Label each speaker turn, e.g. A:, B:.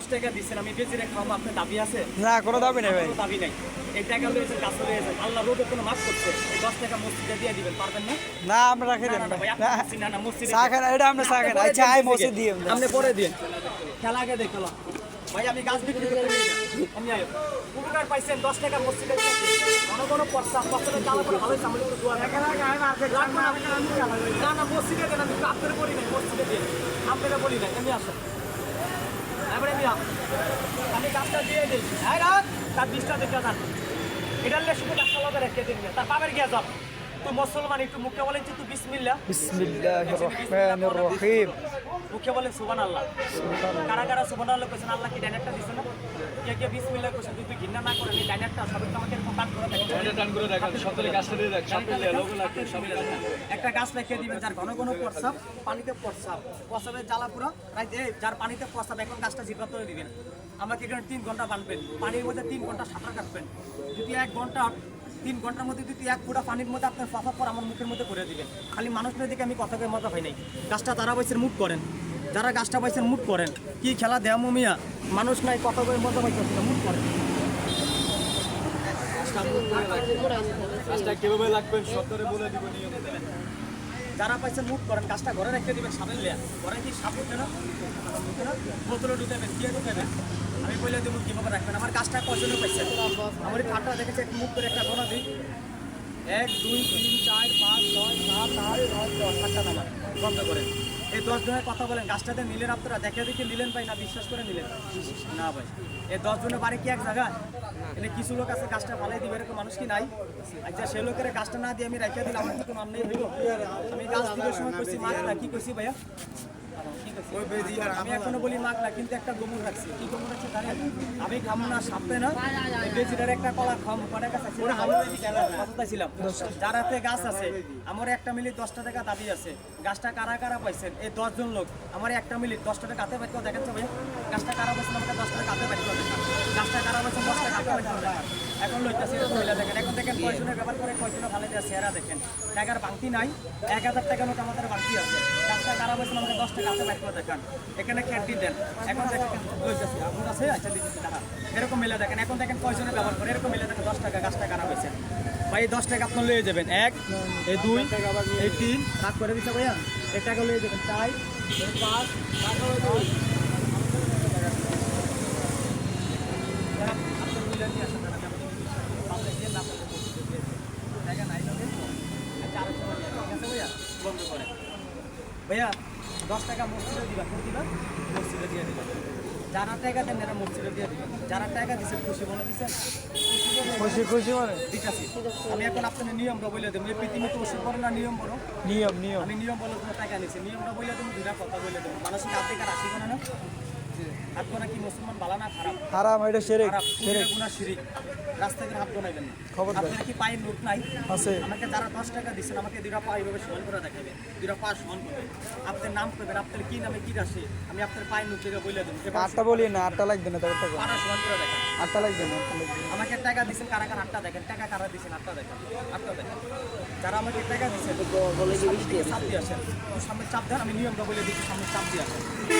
A: দশ টাকা দিচ্ছেন আমি বেশি রেখে খাবো দাবি আছে
B: না কোনো দাবি নেই ভাই
A: দাবি নাই এই টাকা রয়েছে কাজ করে গেছেন আল্লাহ রোডে কোনো মাছ করছে দশ টাকা মসজিদে দিয়ে দিবেন পারবেন না না রাখে না না মসজিদ
B: না এটা আমরা সাখে আচ্ছা, দিয়ে
A: আপনি পরে দিন খেলা আমি গাছ বিক্রি করে আমি দশ টাকা মসজিদে কোনো কোনো পর্সা পর্সাটা চালা করে ভালোই চামড়ি করে না না মসজিদে দেন আমি আপনার বলি না মসজিদে দিয়ে আপনারা বলি না আমি আসেন তারপরে আমি কাপটা দিয়ে দিই হ্যাঁ রাত তার বিষটা দেখে তার এটার শুধু ডাক্তার লোকের রেখে দিন তার পাবের গিয়ে যাও তুই মুসলমান একটু মুখে বলেছি তুই বিসমিল্লা
B: বিসমিল্লাহ রহমান রহিম
A: মুখে বলে সুবান আল্লাহ কারা কারা সুবান আল্লাহ কোয়েছেন আল্লাহ কি ডাইনারটা দিচ্ছে না কে কে বিশ মিলে কোয়েছেন যদি ঘৃণা না করেন এই ডাইনারটা সবাই তোমাকে এরকম টান করে একটা গাছ রেখে দিবেন যার ঘন ঘন প্রস্রাব পানিতে প্রস্রাব প্রস্রাবের জ্বালা পুরো যার পানিতে প্রস্রাব এখন গাছটা করে দিবেন আমাকে এখানে তিন ঘন্টা বানবেন পানির মধ্যে তিন ঘন্টা সাঁতার কাটবেন যদি এক ঘন্টা তিন ঘন্টার মধ্যে যদি এক ফুটা পানির মধ্যে আপনার ফাঁফা করে আমার মুখের মধ্যে করে দিবেন খালি মানুষদের দিকে আমি কথা মজা পাই নাই গাছটা তারা বয়সের মুখ করেন যারা গাছটা বয়সের মুখ করেন কি খেলা দেয়া মমিয়া মানুষ নাই কথা বলে মজা পাইছে মুখ করেন যারা পাইছেন মুখ করেন গাছটা ঘরে রেখে দিবেন সাবেল লেয়া ঘরে কি সাপ উঠে না বোতলে ঢুকাবেন কে ঢুকাবেন বলে দেবো কীভাবে রাখবেন আমার কাজটা পছন্দ করছে আমার এই ঠাটটা দেখেছে মুখ করে একটা গোনা দিই এক দুই তিন চার পাঁচ ছয় সাত আট নয় দশ ঠাট্টা নাম্বার বন্ধ করেন এই দশ জনের কথা বলেন গাছটাতে নিলেন আপনারা দেখে দেখে নিলেন ভাই না বিশ্বাস করে নিলেন না ভাই এই দশ জনের বাড়ি কি এক জায়গা এনে কিছু লোক আছে গাছটা ফালাই দিবে এরকম মানুষ কি নাই আচ্ছা সে লোকের গাছটা না দিয়ে আমি রাখিয়া দিলাম আমার কিছু নাম নেই হইল আমি গাছ দিবে সময় করছি মাছ কি করছি ভাইয়া আমি এখনো বলি মাগ কিন্তু একটা গোমর রাখছি কি গোমর রাখছি জানেন আমি খামো না সাপে না বেজিটার একটা কলা খাম কটার কাছে ওরা আমরা ছিলাম যারাতে গাছ আছে আমার একটা মিলি দশটা টাকা দাবি আছে গাছটা কারা কারা পাইছেন এই দশজন লোক আমার একটা মিলি দশটা টাকা কাতে পাইতে দেখেন সবাই গাছটা কারা পাইছেন আমাকে দশটা টাকা কাতে পাইতে গাছটা কারা পাইছেন দশটা কাতে পাইতে এখন লইতেছে মহিলা দেখেন এখন দেখেন কয়জনের ব্যবহার করে কয়জনের ভালো দেওয়া চেহারা দেখেন টাকার বাংতি নাই এক হাজার টাকা নোট আমাদের বাংতি আছে গাছটা কারা পাইছেন আমাকে দশ টাকা আপনি বাইরে ক্যান্টিন দেন এখন দেখেন লইতেছি আচ্ছা, এরকম মেলে দেখেন এখন দেখেন কয়জনে ব্যবহার এরকম মেলে দেখেন দশ টাকা গাছ টাকা আনা হয়েছে ভাই দশ টাকা আপনার লয়ে যাবেন এক এই দুই এই তিন ভাগ করে দিচ্ছে ভাইয়া এক টাকা লয়ে যাবেন চাই পাঁচ ভাইয়া দশ টাকা মসজিদে দিবা কি দিবা মসজিদে দিয়ে দিবা যারা টাকা দেন এরা মসজিদে দিয়ে দিবেন যারা টাকা দিছে খুশি মনে দিছে
B: খুশি খুশি মনে
A: ঠিক আছে আমি এখন আপনার নিয়মটা বলে দেবো এই পৃথিবীতে ওষুধ বলো না নিয়ম বলো নিয়ম নিয়ম আমি নিয়ম বলে তোমার টাকা নিয়েছি নিয়মটা বলে দেবো দুটা কথা বলে দেবো মানুষের হাত থেকে রাখি না হারাম এটা না খবর আপনার কি পায়ের লুট নাই আমাকে টাকা দিবেন আমি কারা কারা আটটা দেখেন টাকা কারা দিবেন আটটা দেখেন আটটা দেখেন যারা আমাকে টাকা দিবেন বলে চাপ দেন আমি নিয়মটা বলে দিচ্ছি সামনে চাপ দিয়ে আসেন